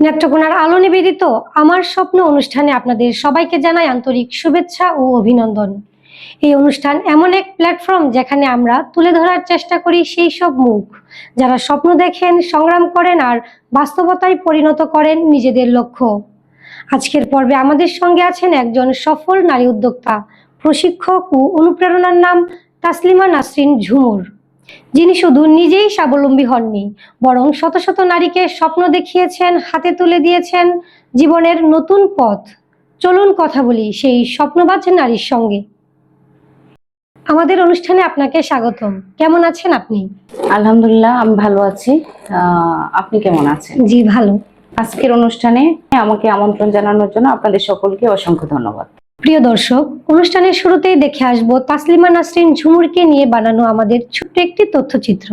নেত্রকোনার আলো নিবেদিত আমার স্বপ্ন অনুষ্ঠানে আপনাদের সবাইকে জানাই আন্তরিক শুভেচ্ছা ও অভিনন্দন। এই অনুষ্ঠান এমন এক প্ল্যাটফর্ম যেখানে আমরা তুলে ধরার চেষ্টা করি সেই সব মুখ। যারা স্বপ্ন দেখেন, সংগ্রাম করেন আর বাস্তবতায় পরিণত করেন নিজেদের লক্ষ্য। আজকের পর্বে আমাদের সঙ্গে আছেন একজন সফল নারী উদ্যোক্তা, প্রশিক্ষক ও অনুপ্রেরণার নাম তাসলিমা নাসরিন ঝুমুর। যিনি শুধু নিজেই স্বাবলম্বী হননি বরং শত শত নারীকে স্বপ্ন দেখিয়েছেন হাতে তুলে দিয়েছেন জীবনের নতুন পথ। চলুন কথা বলি সেই স্বপ্নবাজ নারীর সঙ্গে। আমাদের অনুষ্ঠানে আপনাকে স্বাগতম। কেমন আছেন আপনি? আলহামদুলিল্লাহ আমি ভালো আছি। আহ, আপনি কেমন আছেন? জি ভালো। আজকের অনুষ্ঠানে আমাকে আমন্ত্রণ জানানোর জন্য আপনাদের সকলকে অসংখ্য ধন্যবাদ। প্রিয় দর্শক, অনুষ্ঠানের শুরুতেই দেখে আসব তাসলিমা নাসরিন ঝুমুরকে নিয়ে বানানো আমাদের ছোট্ট একটি তথ্যচিত্র।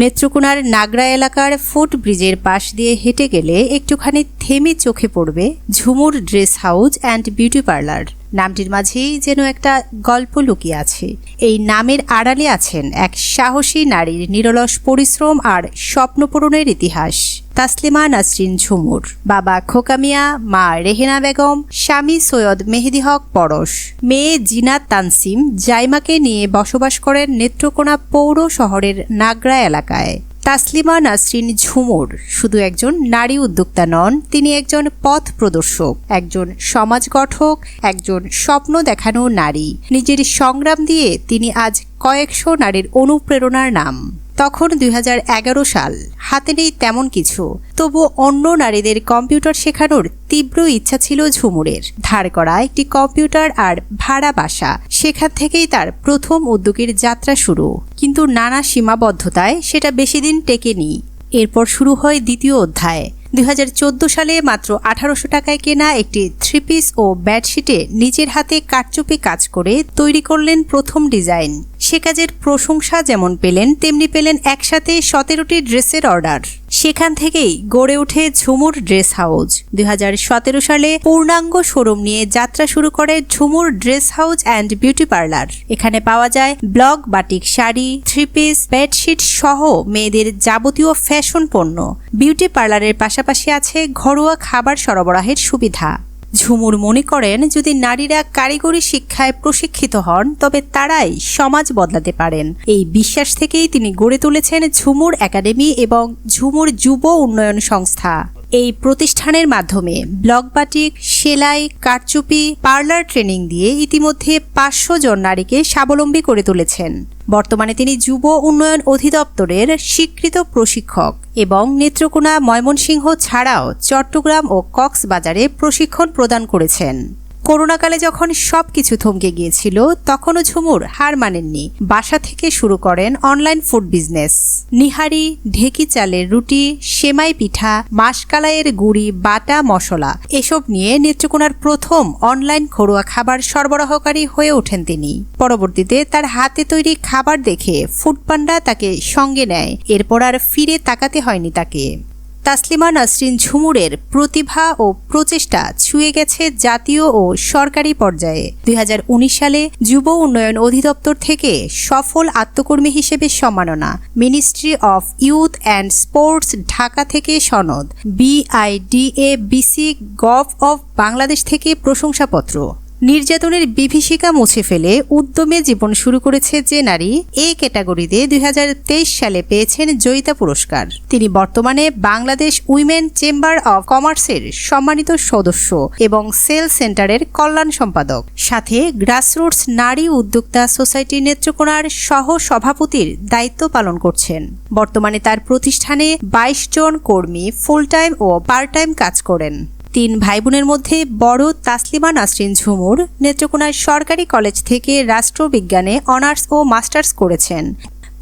নেত্রকোনার নাগরা এলাকার ফুট ব্রিজের পাশ দিয়ে হেঁটে গেলে একটুখানি থেমে চোখে পড়বে Jhumur dress house and beauty parlour. নামটির মাঝেই যেন একটা গল্প লুকিয়ে আছে। এই নামের আড়ালে আছেন এক সাহসী নারীর নিরলস পরিশ্রম আর স্বপ্নপূরণের ইতিহাস। তাসলিমা নাসরিন ঝুমুর, বাবা খোকামিয়া মা রেহেনা বেগম, স্বামী সৈয়দ মেহেদি হক পরশ। মেয়ে জিনাত তানসিম জাইমাকে নিয়ে বসবাস করেন নেত্রকোনা পৌর শহরের নাগরা এলাকায়। তাসলিমা নাসরিন ঝুমুর শুধু একজন নারী উদ্যোক্তা নন, তিনি একজন পথ প্রদর্শক, একজন সমাজ গঠক, একজন স্বপ্ন দেখানো নারী। নিজের সংগ্রাম দিয়ে তিনি আজ কয়েকশো নারীর অনুপ্রেরণার নাম। তখন দুই হাজার এগারো সাল। হাতে নেই তেমন কিছু। তবু অন্য নারীদের কম্পিউটার শেখানোর তীব্র ইচ্ছা ছিল ঝুমুরের। ধার করা একটি কম্পিউটার আর ভাড়া বাসা, সেখান থেকেই তার প্রথম উদ্যোগের যাত্রা শুরু। কিন্তু নানা সীমাবদ্ধতায় সেটা বেশি দিন টেকেনি। এরপর শুরু হয় দ্বিতীয় অধ্যায়। দুই হাজার চোদ্দ সালে মাত্র আঠারোশো টাকায় কেনা একটি থ্রি পিস ও বেডশিটে নিজের হাতে কারচুপি কাজ করে তৈরি করলেন প্রথম ডিজাইন। কাজের প্রশংসা যেমন পেলেন, তেমনি পেলেন একসাথে সতেরোটি ড্রেসের অর্ডার। সেখান থেকেই গড়ে ওঠে ঝুমুর ড্রেস হাউস দুই সালে পূর্ণাঙ্গ শোরুম নিয়ে যাত্রা শুরু করে Jhumur dress house and beauty parlour. এখানে পাওয়া যায় block batik sari three piece bedsheet সহ মেয়েদের যাবতীয় ফ্যাশন পণ্য। বিউটি পার্লারের পাশাপাশি আছে ঘরোয়া খাবার সরবরাহের সুবিধা। ঝুমুর মনে করেন, যদি নারীরা কারিগরি শিক্ষায় প্রশিক্ষিত হন, তবে তারাই সমাজ বদলাতে পারেন। এই বিশ্বাস থেকেই তিনি গড়ে তুলেছেন ঝুমুর একাডেমি এবং ঝুমুর যুব উন্নয়ন সংস্থা। এই প্রতিষ্ঠানের মাধ্যমে ব্লক বাটিক, সেলাই, কারচুপি, পার্লার ট্রেনিং দিয়ে ইতিমধ্যে পাঁচশো জন নারীকে স্বাবলম্বী করে তুলেছেন। বর্তমানে তিনি যুব উন্নয়ন অধিদপ্তরের স্বীকৃত প্রশিক্ষক এবং নেত্রকোনা ময়মনসিংহ ছাড়াও চট্টগ্রাম ও কক্সবাজারে প্রশিক্ষণ প্রদান করেছেন। করোনাকালে যখন সব কিছু থমকে গিয়েছিল, তখনও ঝুমুর হার মানেননি। বাসা থেকে শুরু করেন অনলাইন ফুড বিজনেস। নিহারি, ঢেকি চালের রুটি, সেমাই পিঠা, মাসকালাইয়ের গুড়ি, বাটা মশলা, এসব নিয়ে নেত্রকোনার প্রথম অনলাইন ঘরোয়া খাবার সরবরাহকারী হয়ে ওঠেন তিনি। পরবর্তীতে তার হাতে তৈরি খাবার দেখে ফুডপান্ডা তাকে সঙ্গে নেয়। এরপর আর ফিরে তাকাতে হয়নি তাকে। তাসলিমা নাসরিন ঝুমুরের প্রতিভা ও প্রচেষ্টা ছুঁয়ে গেছে জাতীয় ও সরকারি পর্যায়ে। দুই হাজার উনিশ সালে যুব উন্নয়ন অধিদপ্তর থেকে সফল আত্মকর্মী হিসেবে সম্মাননা, ministry of youth and sports Dhaka থেকে সনদ BIDA BC gov of Bangladesh থেকে প্রশংসাপত্র। নির্যাতনের বিভীষিকা মুছে ফেলে উদ্যমে জীবন শুরু করেছে যে নারী, এ ক্যাটাগরিতে দুই হাজার তেইশ সালে পেয়েছেন জয়িতা পুরস্কার। তিনি বর্তমানে বাংলাদেশ উইমেন চেম্বার অব কমার্সের সম্মানিত সদস্য এবং সেল সেন্টারের কল্যাণ সম্পাদক। সাথে গ্রাসরুটস নারী উদ্যোক্তা সোসাইটির নেত্রকোনার সহ সভাপতির দায়িত্ব পালন করছেন। বর্তমানে তার প্রতিষ্ঠানে বাইশ জন কর্মী ফুল টাইম ও পার্ট টাইম কাজ করেন। তিন ভাই বোনের মধ্যে বড় তাসলিমা নাসরিন ঝুমুর নেত্রকোনার সরকারি কলেজ থেকে রাষ্ট্রবিজ্ঞানে অনার্স ও মাস্টার্স করেছেন।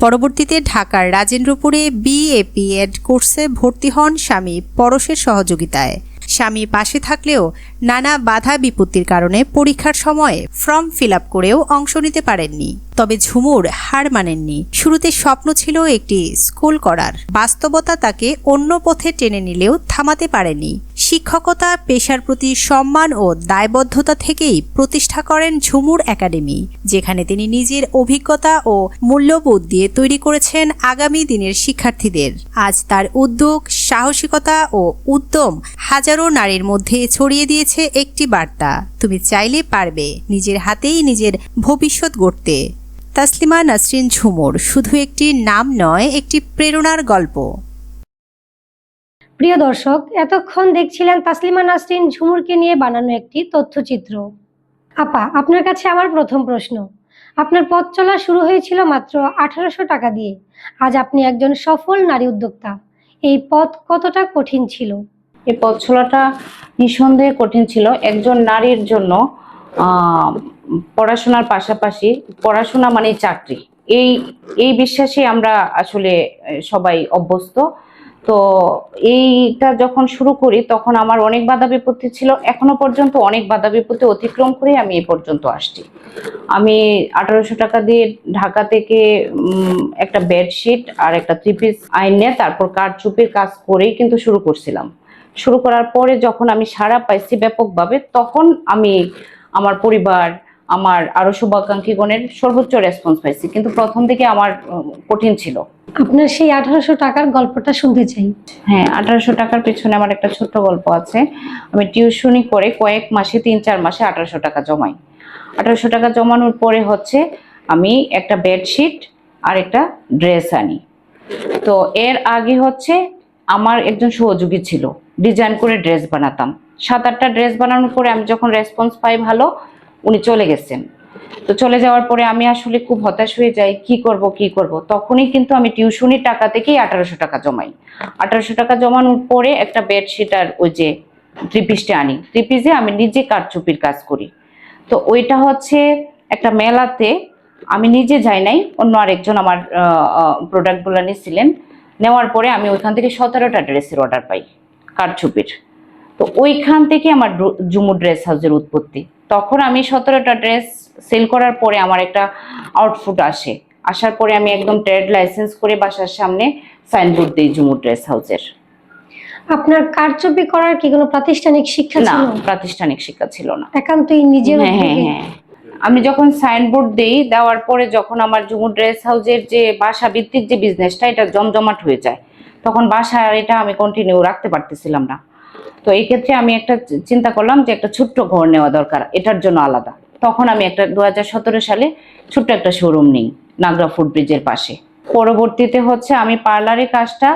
পরবর্তীতে ঢাকার রাজেন্দ্রপুরে বিএপি এড কোর্সে ভর্তি হন স্বামী পরশের সহযোগিতায়। স্বামী পাশে থাকলেও নানা বাধা বিপত্তির কারণে পরীক্ষার সময়ে ফর্ম ফিল আপ করেও অংশ নিতে পারেননি। তবে ঝুমুর হার মানেননি। শুরুতে স্বপ্ন ছিল একটি স্কুল করার। বাস্তবতা তাকে অন্য পথে টেনে নিলেও থামাতে পারেনি। শিক্ষকতা, পেশার প্রতি সম্মান ও দায়বদ্ধতা থেকেই প্রতিষ্ঠা করেন ঝুমুর একাডেমি, যেখানে তিনি নিজের অভিজ্ঞতা ও মূল্যবোধ দিয়ে তৈরি করেছেন আগামী দিনের শিক্ষার্থীদের। আজ তার উদ্যোগ, সাহসিকতা ও উদ্যম হাজারো নারীর মধ্যে ছড়িয়ে দিয়েছে। একটি বার্তা। তুমি চাইলে পারবে নিজের হাতেই নিজের ভবিষ্যৎ গড়তে। তাসলিমা নাসরিন ঝুমুর, শুধু একটি নাম নয়, একটি প্রেরণার গল্প। প্রিয় দর্শক, এতক্ষণ দেখছিলেন তাসলিমা নাসরিন ঝুমুরকে নিয়ে বানানো একটি তথ্যচিত্র। আপা, আপনার কাছে আমার প্রথম প্রশ্ন। আপনার পথ চলা শুরু হয়েছিল মাত্র আঠারোশো টাকা দিয়ে। আজ আপনি একজন সফল নারী উদ্যোক্তা। এই পথ কতটা কঠিন ছিল? এই পথ চলাটা নিঃসন্দেহে কঠিন ছিল। একজন নারীর জন্য পড়াশোনার পাশাপাশি পড়াশোনা মানে চাকরি। এই এই বিশ্বাসে আমরা আসলে সবাই অভ্যস্ত। তো এইটা যখন শুরু করি, তখন আমার অনেক বাধা বিপত্তি ছিল। এখনও পর্যন্ত অনেক বাধা বিপত্তি অতিক্রম করে আমি এই পর্যন্ত আসছি। আমি আঠারোশো টাকা দিয়ে ঢাকা থেকে একটা বেডশিট আর একটা থ্রি পিস আইনে তারপর কারচুপির কাজ করেই কিন্তু শুরু করছিলাম। শুরু করার পরে যখন আমি সারা পাইছি ব্যাপকভাবে তখন আমি আমার পরিবার আমার আরও শুভাকাঙ্ক্ষীগণের সর্বোচ্চ রেসপন্স পাইছি। কিন্তু প্রথম থেকে আমার কঠিন ছিল। আপনার সেই আঠারোশো টাকার গল্পটা শুনতে চাই। হ্যাঁ আঠারোশো টাকার পেছনে আমার একটা ছোট্ট গল্প আছে। আমি টিউশনি করে কয়েক মাসে তিন চার মাসে আঠারোশো টাকা জমাই। আঠারোশো টাকা জমানোর পরে হচ্ছে আমি একটা বেডশিট আর একটা ড্রেস আনি। তো এর আগে হচ্ছে আমার একজন সহযোগী ছিল। ডিজাইন করে ড্রেস বানাতাম। সাত আটটা ড্রেস বানানোর পরে আমি যখন রেসপন্স পাই ভালো, উনি চলে গেছেন। তো চলে যাওয়ার পরে আমি আসলে খুব হতাশ হয়ে যাই, কি করব কি করব? তখনই কিন্তু আমি টিউশনির টাকা থেকেই আঠারোশো টাকা জমাই। আঠারোশো টাকা জমানোর পরে একটা বেডশিট আর ওই যে থ্রি পিসটা আনি। থ্রি পিসে আমি নিজে কারচুপির কাজ করি। তো ওইটা হচ্ছে একটা মেলাতে আমি নিজে যাই নাই, অন্য আরেকজন আমার প্রোডাক্টগুলো নিয়েছিলেন নেওয়ার পরে আমি ওইখান থেকে সতেরোটা ড্রেসের অর্ডার পাই কারচুপির। তো ওইখান থেকে আমার জুমু ড্রেস হাউসের উৎপত্তি। তখন আমি সতেরোটা ড্রেস সেল করার পরে আমার একটা আউটফুট আসে। আসার পরে আমি একদম ট্রেড লাইসেন্স করে বাসার সামনে সাইনবোর্ড দিই জুমু ড্রেস হাউসের। আপনার কারচুপি করার কি কোনো প্রাতিষ্ঠানিক শিক্ষা না প্রাতিষ্ঠানিক শিক্ষা ছিল না। একান্তই নিজের হ্যাঁ হ্যাঁ। আমি যখন সাইনবোর্ড দেই, দেওয়ার পরে যখন আমার জুমু ড্রেস হাউসের যে বাসা ভিত্তিক যে বিজনেসটা এটা জমজমাট হয়ে যায়। তখন বাসা এটা আমি কন্টিনিউ রাখতে পারতেছিলাম না। তো এই ক্ষেত্রে আমি একটা চিন্তা করলাম যে একটা ছোট্ট ঘর নেওয়া দরকার, এটার জন্য আলাদা। তখন আমি একটা দু হাজার সতেরো সালে ছোট্ট একটা শোরুম নিই, নাগরা ফুড ব্রিজের পাশে। পরবর্তীতে হচ্ছে আমি পার্লারের কাজটা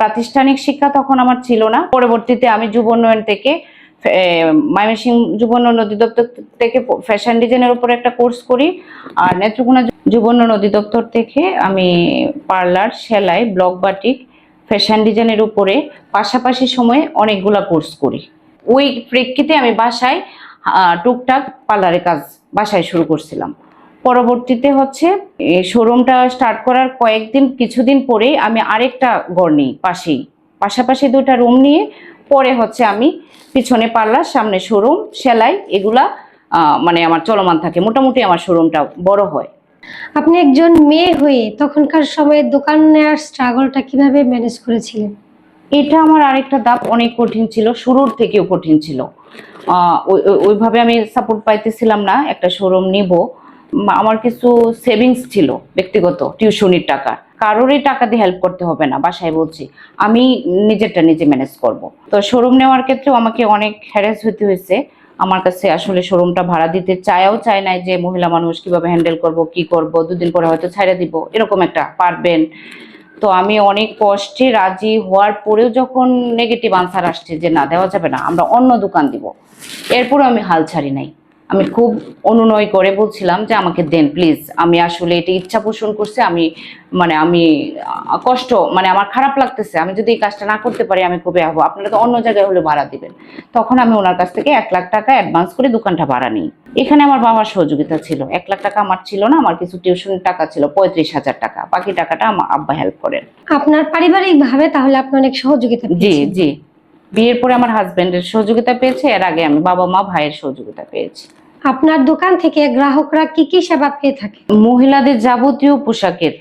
প্রাতিষ্ঠানিক শিক্ষা তখন আমার ছিল না। পরবর্তীতে আমি যুব উন্নয়ন থেকে ময়মনসিং যুব নদী দপ্তর থেকে ফ্যাশন ডিজাইনের উপর একটা কোর্স করি। আর নেত্রকোনা যুব উন্নয়ন অধিদপ্তর থেকে আমি পার্লার সেলাই ব্লক বাটিক ফ্যাশন ডিজাইনের উপরে পাশাপাশি সময়ে অনেকগুলা কোর্স করি। ওই প্রেক্ষিতে আমি বাসায় টুকটাক পার্লারের কাজ বাসায় শুরু করছিলাম। পরবর্তীতে হচ্ছে শোরুমটা স্টার্ট করার কয়েকদিন, কিছুদিন পরেই আমি আরেকটা ঘর নিই পাশেই। পাশাপাশি দুটা রুম নিয়ে পরে হচ্ছে আমি পিছনে পার্লার সামনে শোরুম সেলাই এগুলা মানে আমার চলমান থাকে। মোটামুটি আমার শোরুমটা বড় হয়। আপনি একজন মেয়ে হয়ে তখনকার সময়ে দোকান নেওয়ার স্ট্রাগলটা কীভাবে ম্যানেজ করেছিলেন? এটা আমার আরেকটা ধাপ অনেক কঠিন ছিল শুরুর থেকেও কঠিন ছিল। ওই- ওই- ওইভাবে আমি সাপোর্ট পাইতেছিলাম না একটা শোরুম নিব। আমার কিছু সেভিংস ছিল ব্যক্তিগত টিউশনির টাকা। কারোরই টাকা দিয়ে হেল্প করতে হবে না, বাসায় বলছি। আমি নিজেরটা নিজে ম্যানেজ করব। তো শোরুম নেওয়ার ক্ষেত্রেও আমাকে অনেক হ্যারাস হতে হয়েছে। আমার কাছে আসলে শোরুমটা ভাড়া দিতে চায়ও চায় নাই যে মহিলা মানুষ কীভাবে হ্যান্ডেল করব, কি করব, দুদিন পরে হয়তো ছাইড়া দিব, এরকম একটা পারবেন। তো আমি অনেক কষ্টে রাজি হওয়ার পরেও যখন নেগেটিভ আনসার আসছে যে না, দেওয়া যাবে না, আমরা অন্য দোকান দিব। এরপরে আমি হাল ছাড়ি নাই। আমি খুব অনুনয় করে বলছিলাম যে আমাকে দেন প্লিজ আমি আসলে এটা ইচ্ছা পোষণ করছি আমি মানে আমি কষ্ট মানে আমার খারাপ লাগতেছে। আমি যদি এই কাজটা না করতে পারি আমি খুবই হব আপনারা তো অন্য জায়গায় হলে ভাড়া দিবেন। তখন আমি ওনার কাছ থেকে এক লাখ টাকা অ্যাডভান্স করে দোকানটা ভাড়া নিই। এখানে আমার বাবার সহযোগিতা ছিল। এক লাখ টাকা আমার ছিল না আমার কিছু টিউশনের টাকা ছিল পঁয়ত্রিশ হাজার টাকা। বাকি টাকাটা আমার আব্বা হেল্প করেন। আপনার পারিবারিক ভাবে তাহলে আপনি অনেক সহযোগিতা জি জি। বিয়ের পরে আমার হাজবেন্ডের সহযোগিতা পেয়েছে এর আগে আমি বাবা মা ভাইয়ের সহযোগিতা পেয়েছি। আপনার দোকান থেকে গ্রাহকরা কি কি সেবা পেয়ে থাকে? মহিলাদের যাবতীয় পোশাকের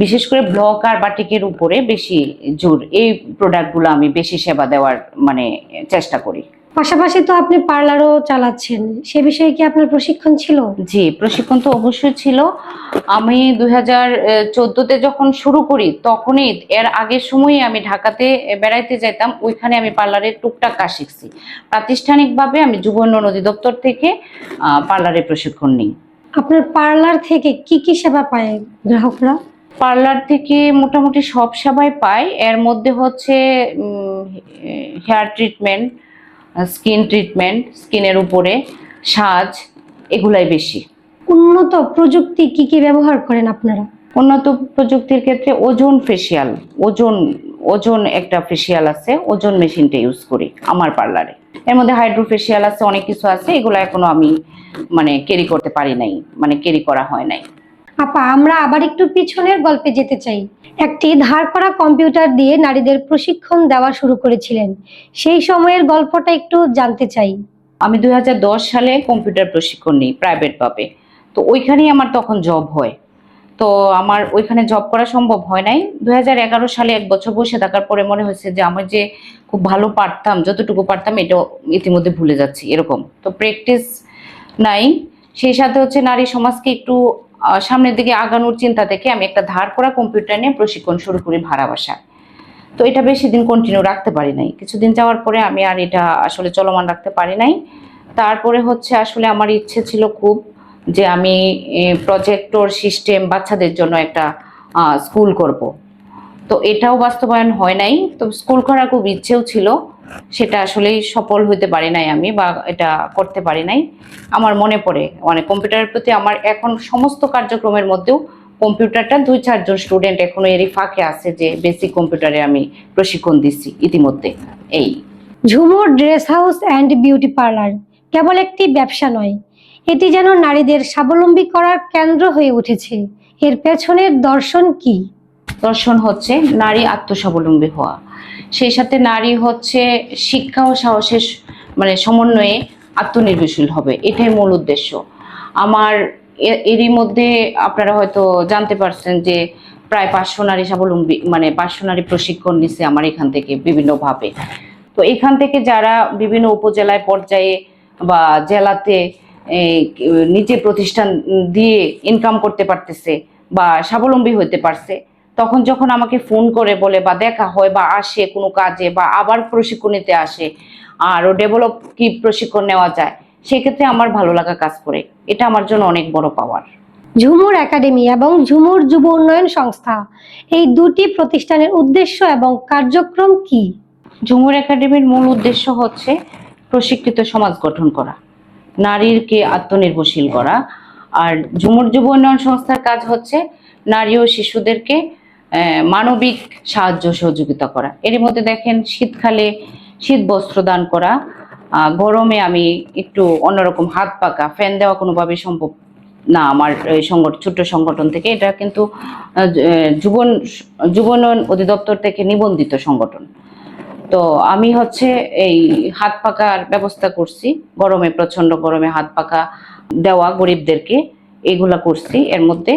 বিশেষ করে ব্লক আর বাটিকের উপরে বেশি জোর এই প্রোডাক্টগুলো আমি বেশি সেবা দেওয়ার মানে চেষ্টা করি। পাশাপাশি তো আপনি পার্লারও চালাচ্ছেন। সে বিষয়ে কি আপনার প্রশিক্ষণ ছিল? জি প্রশিক্ষণ তো অবশ্যই ছিল। আমি দুই হাজার চোদ্দোতে যখন শুরু করি তখনই এর আগের সময়ই আমি ঢাকাতে বেড়াইতে যেতাম ওইখানে আমি পার্লারের টুকটাক কাজ শিখছি। প্রাতিষ্ঠানিকভাবে আমি যুব উন্নয়ন অধিদপ্তর থেকে আহ, পার্লারের প্রশিক্ষণ নিই। আপনার পার্লার থেকে কি কি সেবা পায় গ্রাহকরা? পার্লার থেকে মোটামুটি সব সেবাই পায়। এর মধ্যে হচ্ছে হেয়ার ট্রিটমেন্ট স্কিন ট্রিটমেন্ট স্কিনের উপরে সাজ এগুলাই বেশি। উন্নত প্রযুক্তি কি কি ব্যবহার করেন আপনারা? উন্নত প্রযুক্তির ক্ষেত্রে ওজন ফেসিয়াল ওজন ওজন একটা ফেসিয়াল আছে ওজন মেশিনটা ইউজ করি আমার পার্লারে এর মধ্যে হাইড্রো ফেসিয়াল আছে অনেক কিছু আছে এগুলো এখনও আমি মানে ক্যারি করতে পারি নাই মানে ক্যারি করা হয় নাই। আপা, আমরা আবার একটু পিছনের গল্পে যেতে চাই। একটি ধার করা কম্পিউটার দিয়ে নারীদের প্রশিক্ষণ দেওয়া শুরু করেছিলেন। সেই সময়ের গল্পটা একটু জানতে চাই। আমি দুই সালে কম্পিউটার প্রশিক্ষণ নিই প্রাইভেটভাবে তো ওইখানেই আমার তখন জব হয়। তো আমার ওইখানে জব করা সম্ভব হয় নাই। দু হাজার এগারো সালে এক বছর বসে থাকার পরে মনে হয়েছে যে, আমি যে খুব ভালো পারতাম, যতটুকু পারতাম, এটা ইতিমধ্যে ভুলে যাচ্ছি, এরকম। তো প্র্যাকটিস নাই। সেই সাথে হচ্ছে নারী সমাজকে একটু সামনের দিকে আগানোর চিন্তা থেকে আমি একটা ধার করা কম্পিউটার নিয়ে প্রশিক্ষণ শুরু করি ভাড়া বাসায়। তো এটা বেশি দিন কন্টিনিউ রাখতে পারি নাই। কিছুদিন যাওয়ার পরে আমি আর এটা আসলে চলমান রাখতে পারি নাই। তারপরে হচ্ছে আসলে আমার ইচ্ছে ছিল খুব যে আমি প্রজেক্টর সিস্টেম বাচ্চাদের জন্য একটা স্কুল করব। তো এটাও বাস্তবায়ন হয় নাই। তো স্কুল করার খুব ইচ্ছেও ছিল। সেটা আসলেই সফল হতে পারি নাই আমি বা এটা করতে পারি নাই। আমার মনে পড়ে মানে কম্পিউটারের প্রতি আমার এখন সমস্ত কার্যক্রমের মধ্যেও কম্পিউটারটা দুই চারজন স্টুডেন্ট এখনও এরই ফাঁকে আছে যে বেসিক কম্পিউটারে আমি প্রশিক্ষণ দিচ্ছি ইতিমধ্যে এই। Jhumur dress house and beauty parlour কেবল একটি ব্যবসা নয় এটি যেন নারীদের স্বাবলম্বী করার কেন্দ্র হয়ে উঠেছে। এর পেছনের দর্শন কি? দর্শন হচ্ছে নারী আত্মস্বাবলম্বী হওয়া। সেই সাথে নারী হচ্ছে শিক্ষা ও সাহসের মানে সমন্বয়ে আত্মনির্ভরশীল হবে, এটাই মূল উদ্দেশ্য। আমার এরই মধ্যে আপনারা হয়তো জানতে পারছেন যে প্রায় পাঁচশো নারী স্বাবলম্বী মানে পাঁচশো নারী প্রশিক্ষণ নিচ্ছে আমার এখান থেকে বিভিন্নভাবে তো এখান থেকে যারা বিভিন্ন উপজেলায় পর্যায়ে বা জেলাতে নিজে প্রতিষ্ঠান দিয়ে ইনকাম করতে পারতেছে বা স্বাবলম্বী হতে পারছে তখন যখন আমাকে ফোন করে বলে বা দেখা হয় বা আসে কোনো কাজে বা আবার প্রশিক্ষণ নিতে আসে আরও ডেভেলপ কি প্রশিক্ষণ নেওয়া যায়? সেক্ষেত্রে আমার ভালো লাগা কাজ করে। এটা আমার জন্য অনেক বড় পাওয়ার ঝুমুর একাডেমি এবং ঝুমুর যুব উন্নয়ন সংস্থা এই দুটি প্রতিষ্ঠানের উদ্দেশ্য এবং কার্যক্রম কি? ঝুমুর একাডেমির মূল উদ্দেশ্য হচ্ছে প্রশিক্ষিত সমাজ গঠন করা নারীকে আত্মনির্ভরশীল করা। আর ঝুমুর যুব উন্নয়ন সংস্থার কাজ হচ্ছে নারী ও শিশুদেরকে মানবিক সাহায্য সহযোগিতা করা। এর মধ্যে দেখেন শীতকালে শীত বস্ত্র দান করা গরমে আমি একটু অন্যরকম হাত পাকা, ফ্যান দেওয়া কোনোভাবে সম্ভব না আমার সংগঠন ছোট্ট সংগঠন থেকে। এটা কিন্তু যুবন, যুবনয়ন অধিদপ্তর থেকে নিবন্ধিত সংগঠন। তো আমি হচ্ছে এই হাত পাকার ব্যবস্থা করছি, গরমে প্রচণ্ড গরমে হাত পাকা দেওয়া গরিবদেরকে, এগুলা করছি। এর মধ্যে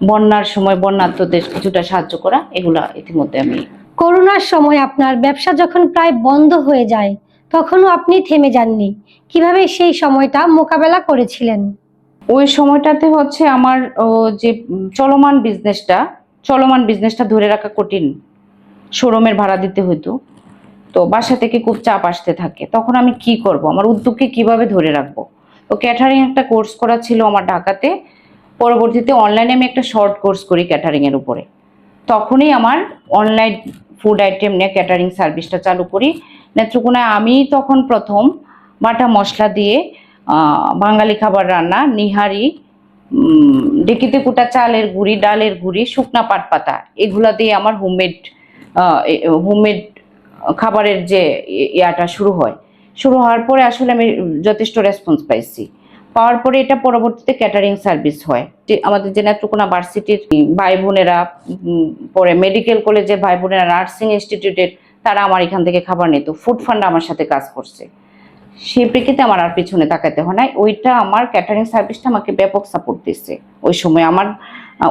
বন্যার সময় বন্যার্থদের কিছুটা সাহায্য করা এগুলা ইতিমধ্যে আমি করোনার সময় আপনার ব্যবসা যখন প্রায় বন্ধ হয়ে যায় তখনও আপনি থেমে যাননি। কীভাবে সেই সময়টা মোকাবেলা করেছিলেন? ওই সময়টাতে হচ্ছে আমার ও, যে চলমান বিজনেসটা চলমান বিজনেসটা ধরে রাখা কঠিন শোরুমের ভাড়া দিতে হতো তো বাসা থেকে খুব চাপ আসতে থাকে। তখন আমি কি করব? আমার উদ্যোগকে কীভাবে ধরে রাখব? তো ক্যাটারিং একটা কোর্স করা ছিল আমার ঢাকাতে। পরবর্তীতে অনলাইনে আমি একটা শর্ট কোর্স করি ক্যাটারিংয়ের উপরে। তখনই আমার অনলাইন ফুড আইটেম নিয়ে ক্যাটারিং সার্ভিসটা চালু করি। নেত্রকোনায় আমি তখন প্রথম বাটা মশলা দিয়ে বাঙালি খাবার রান্না, নিহারি ডেকিতে কুটা চালের গুঁড়ি, ডালের গুঁড়ি, শুকনা পাট পাতা এগুলা দিয়ে আমার হোমমেড হোমমেড খাবারের যে ইয়াটা শুরু হয়। শুরু হওয়ার পরে আসলে আমি যথেষ্ট রেসপন্স পাইছি। পাওয়ার পরে এটা পরবর্তীতে ক্যাটারিং সার্ভিস হয়। আমাদের যে নেত্রকোনা ভার্সিটির ভাই বোনেরা পরে মেডিকেল কলেজের ভাই বোনেরা নার্সিং ইনস্টিটিউটের তারা আমার এখান থেকে খাবার নিত। ফুড ফান্ড আমার সাথে কাজ করছে। সেই প্রেক্ষিতে আমার আর পিছনে তাকাতে হয় না ওইটা আমার ক্যাটারিং সার্ভিসটা আমাকে ব্যাপক সাপোর্ট দিচ্ছে ওই সময় আমার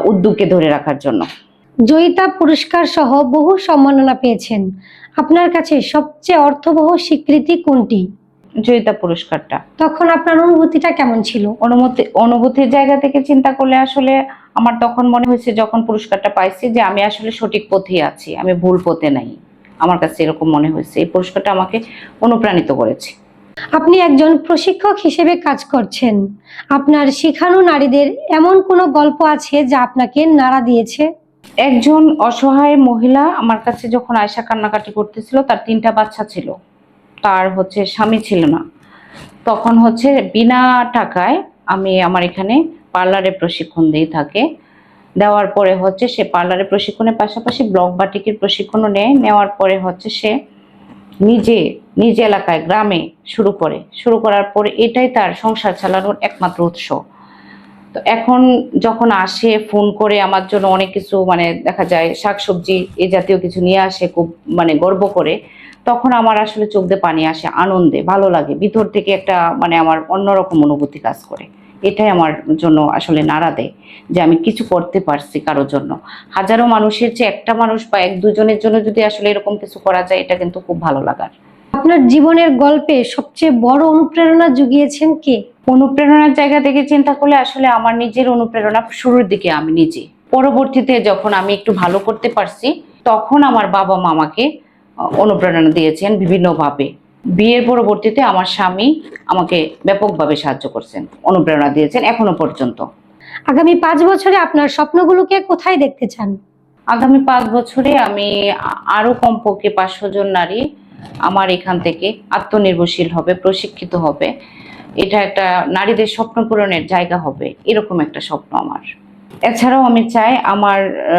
উদ্যোগকে ধরে রাখার জন্য। জয়িতা পুরস্কার সহ বহু সম্মাননা পেয়েছেন। আপনার কাছে সবচেয়ে অর্থবহ স্বীকৃতি কোনটি? জয়িতা পুরস্কারটা। তখন আপনার অনুভূতিটা কেমন ছিল? অনুমতি অনুভূতির জায়গা থেকে চিন্তা করলে আসলে আমার তখন মনে হয়েছে যখন পুরস্কারটা পাইছি যে আমি আসলে সঠিক পথে আছি আমি ভুল পথে নাই। আমার কাছে এরকম মনে হয়েছে। এই পুরস্কারটা আমাকে অনুপ্রাণিত করেছে। আপনি একজন প্রশিক্ষক হিসেবে কাজ করছেন। আপনার শেখানো নারীদের এমন কোনো গল্প আছে যা আপনাকে নাড়া দিয়েছে? একজন অসহায় মহিলা আমার কাছে যখন আয়সা কান্নাকাটি করতেছিল তার তিনটা বাচ্চা ছিল। তার হচ্ছে স্বামী ছিল না। তখন হচ্ছে বিনা টাকায় আমি আমার এখানে পার্লারে প্রশিক্ষণ দিয়ে থাকে। দেওয়ার পরে হচ্ছে সে পার্লারে প্রশিক্ষণের পাশাপাশি ব্লক বাটিকের প্রশিক্ষণও নেয়। নেওয়ার পরে হচ্ছে সে নিজে, নিজ এলাকায়, গ্রামে শুরু করে। শুরু করার পরে এটাই তার সংসার চালানোর একমাত্র উৎস। তো এখন যখন আসে, ফোন করে আমার জন্য অনেক কিছু মানে দেখা যায় শাকসবজি এ জাতীয় কিছু নিয়ে আসে, খুব মানে গর্ব করে। তখন আমার আসলে চোখ দিয়ে পানি আসে আনন্দে ভালো লাগে। ভিতর থেকে একটা মানে আমার অন্যরকম অনুভূতি কাজ করে। এটাই আমার জন্য আসলে নাড়া দেয় যে আমি কিছু করতে পারছি কারোর জন্য। হাজারো মানুষের যে একটা মানুষ বা এক দুজনের জন্য যদি আসলে এরকম কিছু করা যায় এটা কিন্তু খুব ভালো লাগার। আপনার জীবনের গল্পে সবচেয়ে বড় অনুপ্রেরণা জুগিয়েছেন কে? অনুপ্রেরণার জায়গা থেকে চিন্তা করলে আসলে আমার নিজের অনুপ্রেরণা শুরুর দিকে আমি নিজে। পরবর্তীতে যখন আমি একটু ভালো করতে পারছি তখন আমার বাবা মামাকে অনুপ্রেরণা দিয়েছেন বিভিন্নভাবে বিয়ের পরবর্তীতে আমার স্বামী আমাকে ব্যাপকভাবে সাহায্য করছেন অনুপ্রেরণা দিয়েছেন এখনও পর্যন্ত। আগামী পাঁচ বছরে আপনার স্বপ্নগুলোকে কোথায় দেখতে চান? আগামী পাঁচ বছরে আমি আ- আরও কমপক্ষে পাঁচশো জন নারী আমার এখান থেকে আত্মনির্ভরশীল হবে প্রশিক্ষিত হবে। এটা একটা নারীদের স্বপ্ন পূরণের জায়গা হবে এরকম একটা স্বপ্ন আমার। এছাড়াও আমি চাই আমার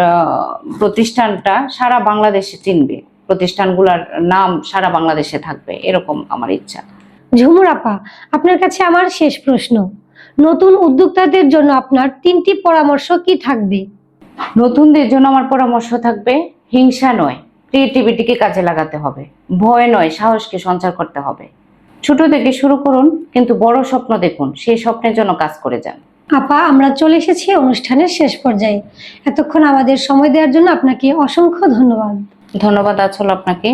প্রতিষ্ঠানটা সারা বাংলাদেশে চিনবে। প্রতিষ্ঠানগুলোর নাম সারা বাংলাদেশে থাকবে এরকম আমার ইচ্ছা। ঝুমুর আপা আপনার কাছে আমার শেষ প্রশ্ন। নতুন উদ্যোক্তাদের জন্য আপনার তিনটি পরামর্শ কি থাকবে? নতুনদের জন্য আমার পরামর্শ থাকবে হিংসা নয় ক্রিয়েটিভিটিকে কাজে লাগাতে হবে ভয় নয় সাহসকে সঞ্চার করতে হবে। ছোট থেকে শুরু করুন কিন্তু বড় স্বপ্ন দেখুন সেই স্বপ্নের জন্য কাজ করে যান। আপা আমরা চলে এসেছি অনুষ্ঠানের শেষ পর্যায়ে। এতক্ষণ আমাদের সময় দেওয়ার জন্য আপনাকে অসংখ্য ধন্যবাদ। ধন্যবাদ আচল আপনাকে।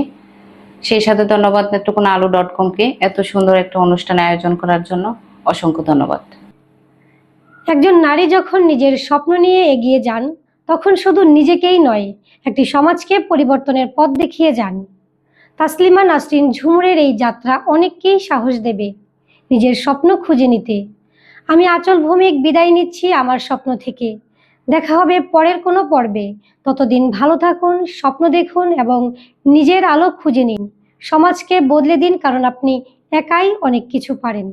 সেই সাথে ধন্যবাদ নেত্রকোনা আলু ডট কমকে এত সুন্দর একটা অনুষ্ঠান আয়োজন করার জন্য অসংখ্য ধন্যবাদ। একজন নারী যখন নিজের স্বপ্ন নিয়ে এগিয়ে যান, তখন শুধু নিজেকেই নয়, একটি সমাজকে পরিবর্তনের পথ দেখিয়ে যান। তাসলিমা নাসরিন ঝুমুরের এই যাত্রা অনেককেই সাহস দেবে নিজের স্বপ্ন খুঁজে নিতে। আমি আচল ভৌমিক বিদায় নিচ্ছি আমার স্বপ্ন থেকে। দেখা হবে পরের কোনো পর্বে। ততদিন ভালো থাকুন, স্বপ্ন দেখুন এবং নিজের আলো খুঁজে নিন। সমাজকে বদলে দিন কারণ আপনি একাই অনেক কিছু পারেন।